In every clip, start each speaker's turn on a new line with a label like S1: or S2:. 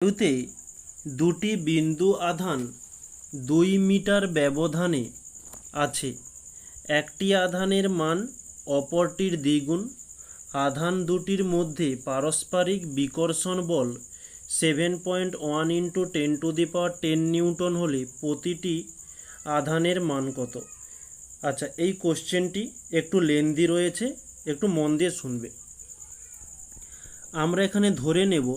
S1: শুরুতে দুটি বিন্দু আধান দুই মিটার ব্যবধানে আছে। একটি আধানের মান অপরটির দ্বিগুণ, আধান দুটির মধ্যে পারস্পরিক বিকর্ষণ বল seven point one into ten to the power ten newton হলে প্রতিটি আধানের মান কত? আচ্ছা এই কোশ্চেনটি একটু লেন্দি রয়েছে, একটু মন দিয়ে শুনবে। আমরা এখানে ধরে নেব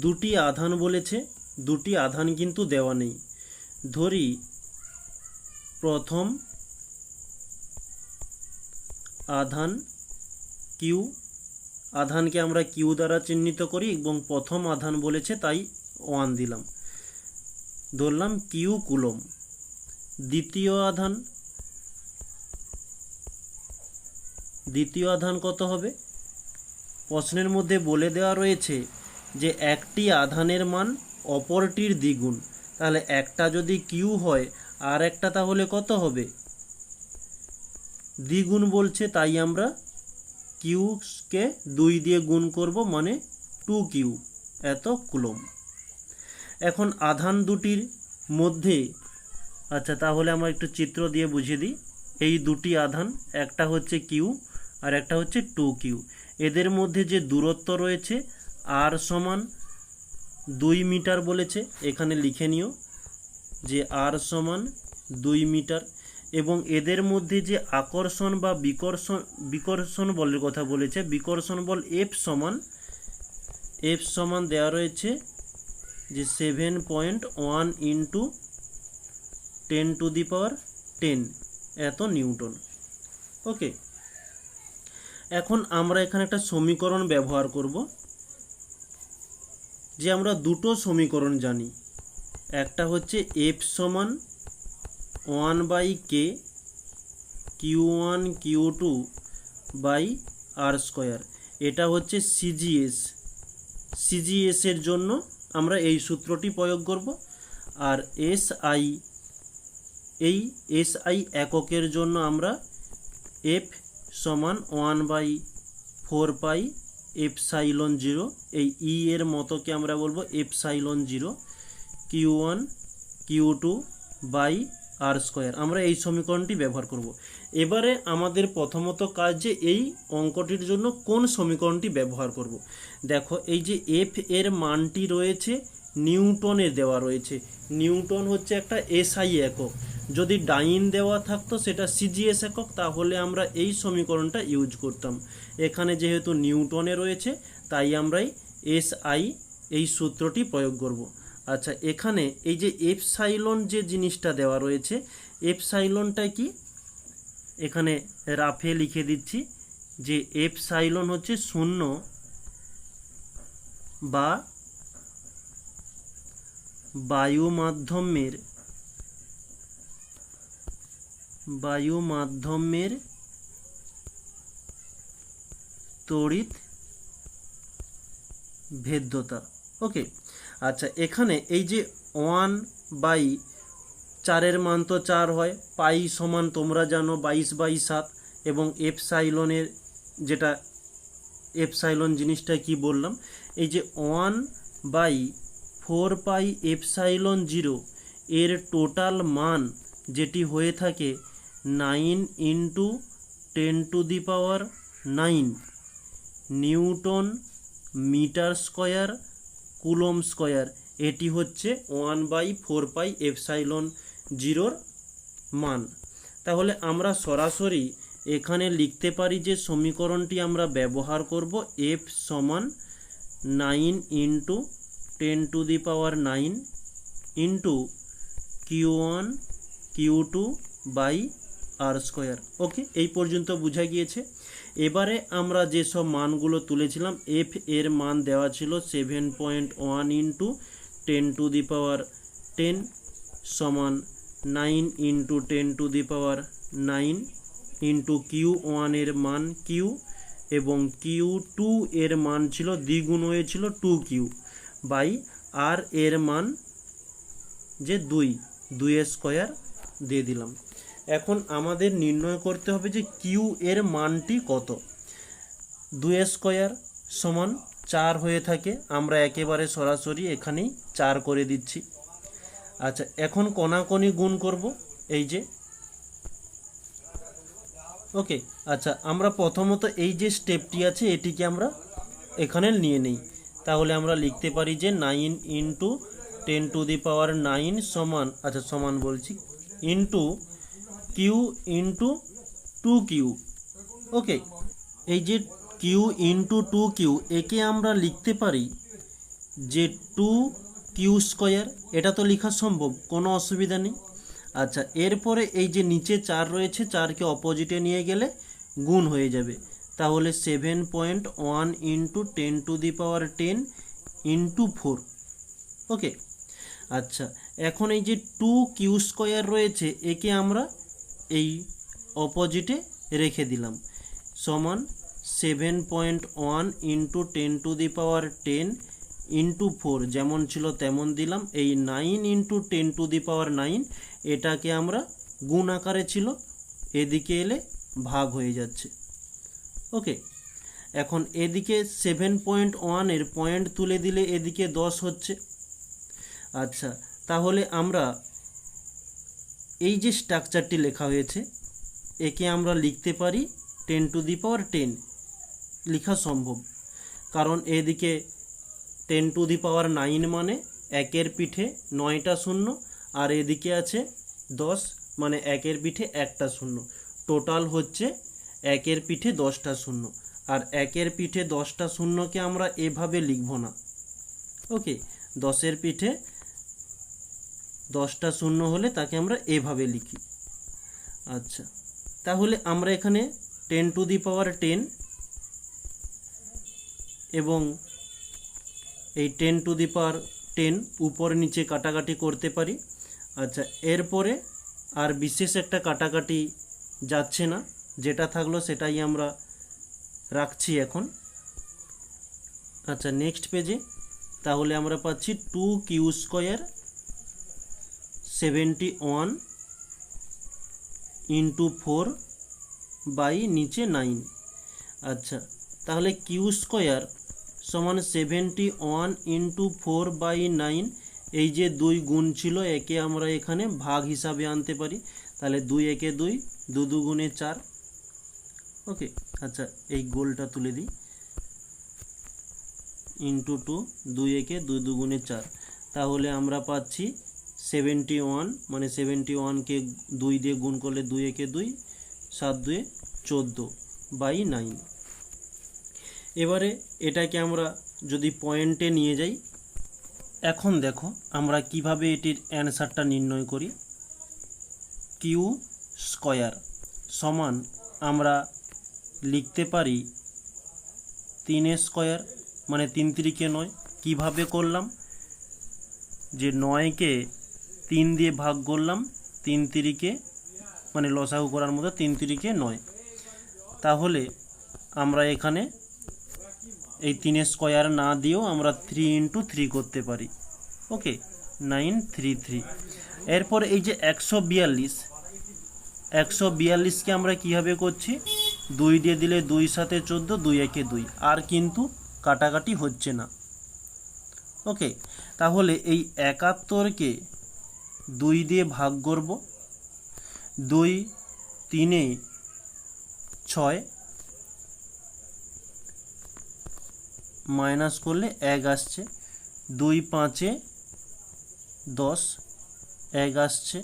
S1: দুটি আধান বলেছে, দুটি আধান কিন্তু দেওয়া নেই। ধরি, প্রথম আধান কিউ আধানকে আমরা কিউ দ্বারা চিহ্নিত করি এবং প্রথম আধান বলেছে তাই ওয়ান দিলাম। ধরলাম কিউ কুলম দ্বিতীয় আধান দ্বিতীয় আধান কত হবে? প্রশ্নের মধ্যে বলে দেওয়া রয়েছে যে একটি আধানের মান অপরটির দ্বিগুণ। তাহলে একটা যদি কিউ হয়, আর একটা তাহলে কত হবে? দ্বিগুণ বলছে, তাই আমরা কিউকে দুই দিয়ে গুণ করব মানে টু কিউ এত কুলম। এখন আধান দুটির মধ্যে আচ্ছা তাহলে আমরা একটু চিত্র দিয়ে বুঝিয়ে দিই। এই দুটি আধান, একটা হচ্ছে কিউ আর একটা হচ্ছে টু কিউ এদের মধ্যে যে দূরত্ব রয়েছে আর সমান দুই মিটার বলেছে, এখানে লিখে নিও যে আর সমান দুই মিটার এবং এদের মধ্যে যে আকর্ষণ বা বিকর্ষণ বিকর্ষণ বলের কথা বলেছে, বিকর্ষণ বল এফ সমান এফ সমান দেওয়া রয়েছে যে seven point one into ten to the power ten এত নিউটন। ওকে এখন আমরা এখানে একটা সমীকরণ ব্যবহার করব। যে আমরা দুটো সমীকরণ জানি। একটা হচ্ছে এফ সমান one by K Q one Q two by R square এটা হচ্ছে সিজিএস সিজিএসের জন্য আমরা এই সূত্রটি প্রয়োগ করব। আর এস আই এই এস আই এককের জন্য আমরা এফ সমান one by four pi epsilon zero, এই ই এর মতোকে আমরা বলব epsilon zero, Q one, Q two by R square. আমরা এই সমীকরণটি ব্যবহার করব। এবারে আমাদের প্রথমত কাজ যে এই অঙ্কটির জন্য কোন সমীকরণটি ব্যবহার করব। দেখো, এই যে এফ এর মানটি রয়েছে নিউটনে দেওয়া রয়েছে। নিউটন হচ্ছে একটা এসআই একক। যদি ডাইন দেওয়া থাকতো সেটা সিজিএস একক, তাহলে আমরা এই সমীকরণটা ইউজ করতাম। এখানে যেহেতু নিউটনে রয়েছে, তাই আমরাই এস আই এই সূত্রটি প্রয়োগ করব। আচ্ছা এখানে এই যে এফ সাইলন যে জিনিসটা দেওয়া রয়েছে এফ সাইলনটা কি? এখানে রাফে লিখে দিচ্ছি যে এফ সাইলন হচ্ছে শূন্য বা বায়ু মাধ্যমের বায়ু মাধ্যমের তড়িৎ ভেদ্যতা। ওকে আচ্ছা এখানে এই যে ওয়ান বাই চারের মান তো চার হয়, পাই সমান তোমরা জানো বাইশ বাই সাত এবং এফ সাইলনের যেটা এফ সাইলন জিনিসটা কি বললাম? এই যে one by four pi epsilon zero এর টোটাল মান যেটি হয়ে থাকে nine into ten to the power nine. Newton metre square coulomb square. এটি হচ্ছে one by four pi epsilon জিরোর মান। তাহলে আমরা সরাসরি এখানে লিখতে পারি যে সমীকরণটি আমরা ব্যবহার করব এফ সমান nine into ten to the power nine into Q one, Q two by R square. Okay, এই পর্যন্ত বোঝা গিয়েছে। এবারে আমরা যেসব মানগুলো তুলেছিলাম এফ এর মান দেওয়া ছিল seven point one into ten to the power ten সমান nine into ten to the power nine into Q ওয়ানের মান কিউ এবং কিউ টু এর মান ছিল, দ্বিগুণ হয়েছিল টু কিউ বাই আর এর মান যে দুই দুইয়ের স্কোয়ার দিয়ে দিলাম। এখন আমাদের নির্ণয় করতে হবে যে কিউ এর মানটি কত। দুই স্কোয়ার সমান চার হয়ে থাকে, আমরা একেবারে সরাসরি এখানেই চার করে দিচ্ছি। আচ্ছা এখন কোনাকোনি গুণ করব, এই যে। ওকে আচ্ছা আমরা প্রথমত এই যে স্টেপটি আছে, এটিকে আমরা এখানে নিয়ে নেই। তাহলে আমরা লিখতে পারি যে nine into ten to the power nine সমান আচ্ছা সমান বলছি, into Q into two Q okay এই যে কিউ ইন্টু টু কিউ একে আমরা লিখতে পারি যে টু কিউ স্কোয়ার এটা তো লেখা সম্ভব, কোনো অসুবিধা নেই। আচ্ছা এরপরে এই যে নিচে চার রয়েছে, চারকে অপোজিটে নিয়ে গেলে গুণ হয়ে যাবে। তাহলে seven point one into ten to the power ten into four okay আচ্ছা এখন এই যে টু কিউ স্কোয়ার রয়েছে, একে আমরা এই অপোজিটে রেখে দিলাম। সমান seven point one into ten to the power ten into four, যেমন ছিল তেমন দিলাম। এই nine into ten to the power nine, এটাকে আমরা গুণ আকারে ছিল, এদিকে এলে ভাগ হয়ে যাচ্ছে। ওকে, এখন এদিকে সেভেন পয়েন্ট ওয়ানের পয়েন্ট তুলে দিলে এদিকে দশ হচ্ছে। আচ্ছা তাহলে আমরা এই যে স্ট্রাকচারটি লেখা হয়েছে, একে আমরা লিখতে পারি ten to the power ten লেখা সম্ভব। কারণ এদিকে ten to the power nine মানে একের পিঠে নয়টা শূন্য, আর এদিকে আছে দশ মানে একের পিঠে একটা শূন্য। টোটাল হচ্ছে একের পিঠে দশটা শূন্য। আর একের পিঠে দশটা শূন্যকে আমরা এভাবে লিখব না। ওকে দশের পিঠে দশটা শূন্য হলে তাকে আমরা এভাবে লিখি। আচ্ছা তাহলে আমরা এখানে ten to the power ten এবং এই ten to the power ten উপর নিচে কাটাকাটি করতে পারি। আচ্ছা এরপরে আর বিশেষ একটা কাটাকাটি যাচ্ছে না, যেটা থাকল সেটাই আমরা রাখছি এখন। আচ্ছা নেক্সট পেজে তাহলে আমরা পাচ্ছি two Q square seventy one into four by নিচে নাইন আচ্ছা তাহলে কিউ স্কোয়ার সমান seventy one into four by nine এই যে দুই গুণ ছিল, একে আমরা এখানে ভাগ হিসাবে আনতে পারি। তাহলে দুই একে দুই, দু দু গুণে চার। ওকে আচ্ছা এই গোলটা তুলে দিই। ইন্টু টু দুই একে দুই দু গুণে চার। তাহলে আমরা পাচ্ছি সেভেন্টি ওয়ান মানে সেভেন্টি ওয়ানকে দুই দিয়ে গুণ করলে দুই একে দুই, সাত দুয়ে চোদ্দ বাই নাইন এবারে এটাকে আমরা যদি পয়েন্টে নিয়ে যাই, এখন দেখো আমরা কীভাবে এটির অ্যান্সারটা নির্ণয় করি। কিউ স্কয়ার সমান আমরা লিখতে পারি তিন স্কয়ার মানে তিন তিরিকে নয়। কীভাবে করলাম? যে নয়কে তিন দিয়ে ভাগ করলাম, তিন তিরিকে মানে লসাগু করার মতো তিন তিরিকে নয়। তাহলে আমরা এখানে এই তিনের স্কোয়ার না দিয়েও আমরা থ্রি ইন্টু থ্রি করতে পারি। ওকে নাইন থ্রি থ্রি এরপর এই যে একশো বিয়াল্লিশ, একশো বিয়াল্লিশকে আমরা কীভাবে করছি? দুই দিয়ে দিলে দুই সাথে চোদ্দ, দুই একে দুই। আর কিন্তু কাটাকাটি হচ্ছে না। ওকে, তাহলে এই একাত্তরকে দুই দিয়ে ভাগ করব। দুই, তিনে ছয় মাইনাস করলে এক আসছে। দুই পাঁচে দশ, এক আসছে।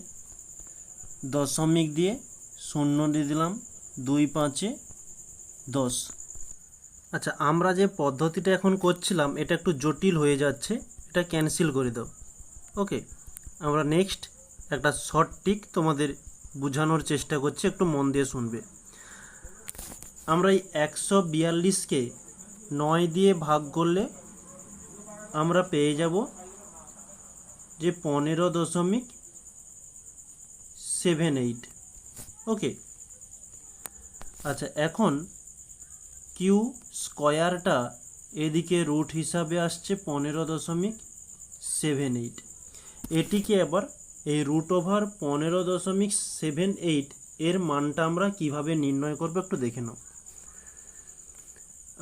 S1: দশমিক দিয়ে শূন্য দিয়ে দিলাম। দুই পাঁচে দশ। আচ্ছা আমরা যে পদ্ধতিটা এখন করছিলাম, এটা একটু জটিল হয়ে যাচ্ছে। এটা ক্যান্সেল করে দাও। ওকে আমরা নেক্সট একটা শর্ট টিক তোমাদের বোঝানোর চেষ্টা করছি, একটু মন দিয়ে শুনবে। আমরা এই একশো বিয়াল্লিশকে নয় দিয়ে ভাগ করলে আমরা পেয়ে যাব যে পনেরো দশমিক সেভেন এইট। ওকে আচ্ছা এখন কিউ স্কয়ারটা এদিকে রুট হিসাবে আসছে পনেরো দশমিক সেভেন এইট। এটিকে আবার এই রুট ওভার পনেরো দশমিক সেভেন এইট এর মানটা আমরা কীভাবে নির্ণয় করব একটু দেখে নাও।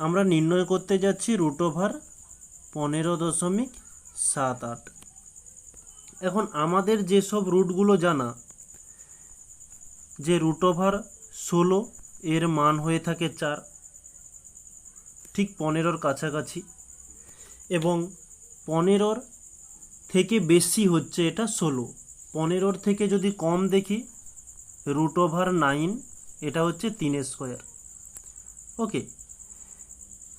S1: আমরা নির্ণয় করতে যাচ্ছি রুট ওভার পনেরো দশমিক সাত আট। এখন আমাদের যেসব রুটগুলো জানা, যে রুট ওভার ষোলো এর মান হয়ে থাকে চার, ঠিক পনেরোর কাছাকাছি এবং পনেরোর থেকে বেশি হচ্ছে এটা ষোলো। পনেরোর থেকে যদি কম দেখি রুট ওভার নাইন এটা হচ্ছে তিন স্কোয়ার ওকে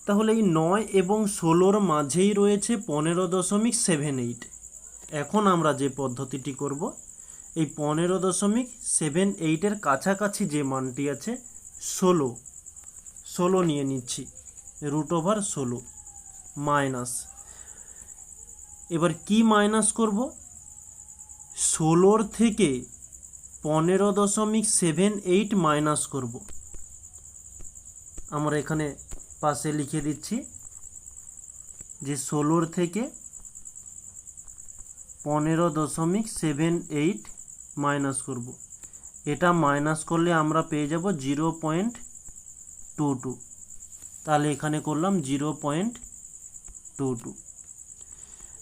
S1: তাহলে এই নয় এবং ষোলোর মাঝেই রয়েছে পনেরো দশমিক সেভেন এইট এখন আমরা যে পদ্ধতিটি করব, এই পনেরো দশমিক সেভেন এইটের কাছাকাছি যে মানটি আছে, ষোলো। ষোলো নিয়ে নিচ্ছি রুট ওভার ষোলো মাইনাস এবার কি মাইনাস করব? ষোলোর থেকে পনেরো দশমিক সেভেন এইট মাইনাস করব। আমরা এখানে পাশে লিখে দিচ্ছি যে ষোলোর থেকে পনেরো দশমিক সেভেন এইট মাইনাস করব। এটা মাইনাস করলে আমরা পেয়ে যাব জিরো পয়েন্ট টু টু তাহলে এখানে করলাম জিরো পয়েন্ট টু টু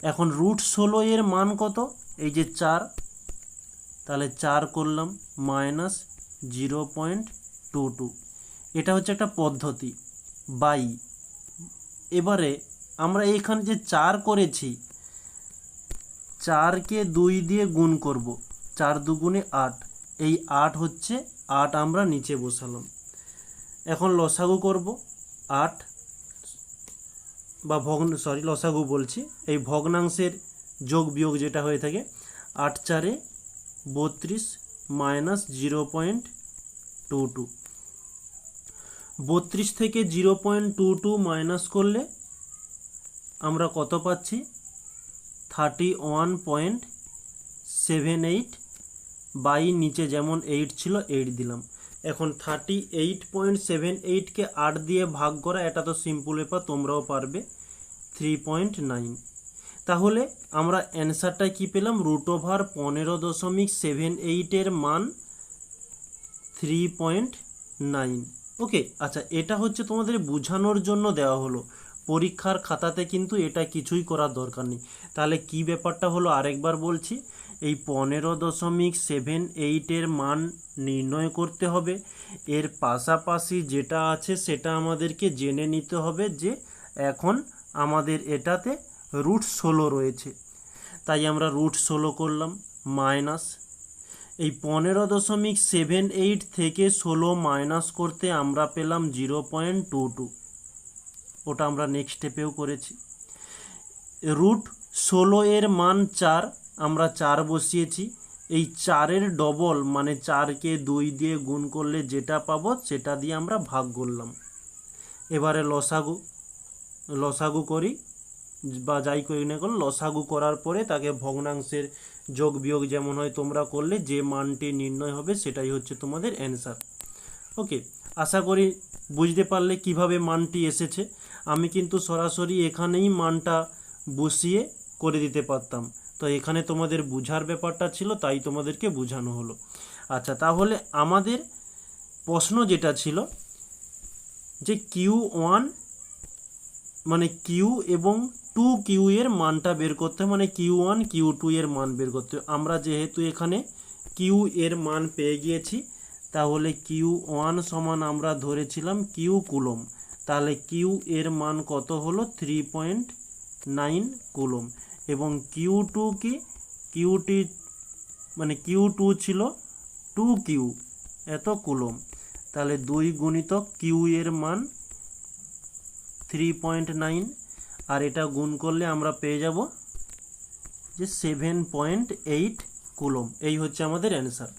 S1: এখন রুট ষোলো এর মান কত? এই যে চার, তাহলে চার করলাম minus zero point two two এটা হচ্ছে একটা পদ্ধতি, বাই। এবারে আমরা এখানে যে চার করেছি, চারকে দুই দিয়ে গুণ করব, চার দুগুণে আট। এই আট হচ্ছে, আট আমরা নিচে বসালাম। এখন লসাগু করব, আট বা ভগ্ন সরি লসাগু বলছি। এই ভগ্নাংশের যোগ বিয়োগ যেটা হয়ে থাকে, আট চারে বত্রিশ minus zero point two two. বত্রিশ থেকে zero point two two minus করলে আমরা কত পাচ্ছি? Thirty one point seven eight by নিচে যেমন এইট ছিল, এইট দিলাম। এখন থার্টি এইট পয়েন্ট সেভেন এইটকে আট দিয়ে ভাগ করা, এটা তো সিম্পল ব্যাপার তোমরাও পারবে থ্রি পয়েন্ট নাইন তাহলে আমরা অ্যান্সারটা কি পেলাম? রুট ওভার পনেরো দশমিক সেভেন এইটের মান থ্রি পয়েন্ট নাইন ওকে আচ্ছা এটা হচ্ছে তোমাদের বোঝানোর জন্য দেওয়া হলো। পরীক্ষার খাতাতে কিন্তু এটা কিছুই করার দরকার নেই। তাহলে কি ব্যাপারটা হলো? আরেকবার বলছি এই পনেরো দশমিক সেভেন এইটের মান নির্ণয় করতে হবে। এর পাশাপাশি যেটা আছে সেটা আমাদেরকে জেনে নিতে হবে যে এখন আমাদের এটাতে রুট ষোলো রয়েছে। তাই আমরা রুট ষোলো করলাম মাইনাস এই পনেরো দশমিক সেভেন এইট থেকে ষোলো মাইনাস করতে আমরা পেলাম জিরো পয়েন্ট টু টু ওটা আমরা নেক্সট স্টেপেও করেছি। রুট ষোলো এর মান চার আমরা চার বসিয়েছি। এই চারের ডবল মানে চারকে দুই দিয়ে গুণ করলে যেটা পাবো সেটা দিয়ে আমরা ভাগ করলাম। এবারে লসাগু লসাগু করি, বা যাই করি না করো লসাগু করার পরে তাকে ভগ্নাংশের যোগ বিয়োগ যেমন হয় তোমরা করলে যে মানটি নির্ণয় হবে সেটাই হচ্ছে তোমাদের অ্যান্সার ওকে আশা করি বুঝতে পারলে কীভাবে মানটি এসেছে। আমি কিন্তু সরাসরি এখানেই মানটা বসিয়ে করে দিতে পারতাম। তো এখানে তোমাদের বুঝার ব্যাপারটা ছিল, তাই তোমাদেরকে বোঝানো হলো। আচ্ছা তাহলে আমাদের প্রশ্ন যেটা ছিল, যে কিউ ওয়ান মানে কিউ এবং টু কিউ এর মানটা বের করতে মানে কিউ ওয়ান, কিউ টু এর মান বের করতে। আমরা যেহেতু এখানে কিউ এর মান পেয়ে গিয়েছি, তাহলে কিউ ওয়ান সমান আমরা ধরেছিলাম কিউ কুলম। তাহলে কিউ এর মান কত হলো? Three point nine coulomb. এবং কিউ টু কি? কিউটি মানে কিউ টু ছিল টু কিউ এত কুলম। তাহলে দুই গুণিত কিউ এর মান থ্রি পয়েন্ট নাইন আর এটা গুণ করলে আমরা পেয়ে যাব যে সেভেন পয়েন্ট এইট কুলম। এই হচ্ছে আমাদের অ্যান্সার